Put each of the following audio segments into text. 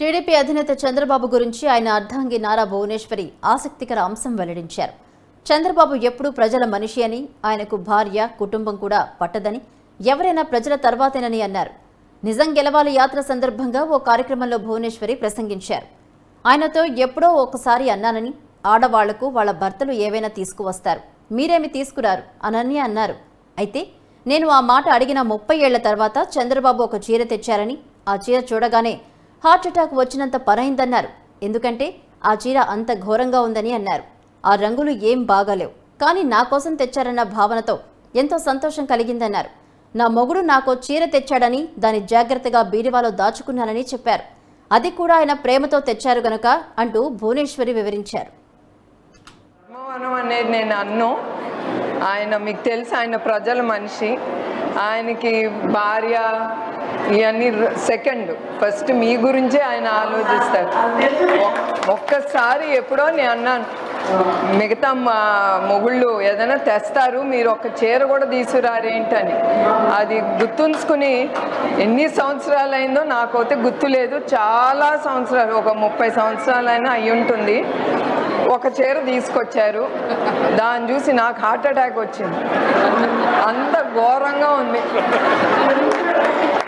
TDP అధినేత చంద్రబాబు గురించి ఆయన అర్ధాంగి నారా భువనేశ్వరి ఆసక్తికర అంశం వెల్లడించారు. చంద్రబాబు ఎప్పుడూ ప్రజల మనిషి అని ఆయనకు భార్య కుటుంబం కూడా పట్టదని ఎవరైనా ప్రజల తర్వాతేనని అన్నారు. నిజం గెలవాలి యాత్ర సందర్భంగా ఓ కార్యక్రమంలో భువనేశ్వరి ప్రసంగించారు. ఆయనతో ఎప్పుడో ఒకసారి అన్నానని ఆడవాళ్ళకు వాళ్ళ భర్తలు ఏవైనా తీసుకువస్తారు. మీరేమి తీసుకురారు? అనని అన్నారు. అయితే నేను ఆ మాట అడిగిన ముప్పై ఏళ్ళ తర్వాత చంద్రబాబు ఒక చీర తెచ్చారని ఆ చీర చూడగానే హార్ట్ అటాక్ వచ్చినంత పనైందన్నారు. ఎందుకంటే ఆ చీర అంత ఘోరంగా ఉందని అన్నారు. ఆ రంగులు ఏం బాగాలేవు. కానీ నా కోసం తెచ్చారన్న భావనతో ఎంతో సంతోషం కలిగిందన్నారు. నా మొగుడు నాకో చీర తెచ్చాడని దాన్ని జాగ్రత్తగా బీరువాలో దాచుకున్నానని చెప్పారు. అది కూడా ఆయన ప్రేమతో తెచ్చారు గనుక అంటూ భువనేశ్వరి వివరించారు. అనేది నేను అన్ను. ఆయన మీకు తెలుసు ఆయన ప్రజల మనిషి. ఆయనకి భార్య ఇవన్నీ సెకండ్ ఫస్ట్ మీ గురించే ఆయన ఆలోచిస్తారు. ఒక్కసారి ఎప్పుడో నేను అన్నాను మిగతా మా మొగుళ్ళు ఏదైనా తెస్తారు మీరు ఒక చీర కూడా తీసుకురారేంటని. అది గుర్తుంచుకుని ఎన్ని సంవత్సరాలు అయిందో నాకైతే గుర్తులేదు. చాలా సంవత్సరాలు ఒక ముప్పై సంవత్సరాలైనా అయి ఉంటుంది ఒక చీర తీసుకొచ్చారు. దాన్ని చూసి నాకు హార్ట్ అటాక్ వచ్చింది. అంత ఘోరంగా ఉంది.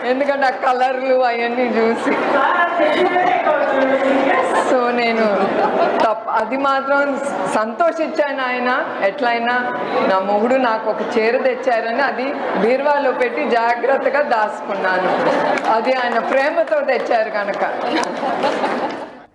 ఎందుకంటే ఆ కలర్లు అవన్నీ చూసి. సో నేను తప్ప అది మాత్రం సంతోషించాను ఆయన. ఎట్లయినా నా మొగుడు నాకు ఒక చీర తెచ్చారని అది బీర్వాలో పెట్టి జాగ్రత్తగా దాచుకున్నాను. అది ఆయన ప్రేమతో తెచ్చారు కనుక.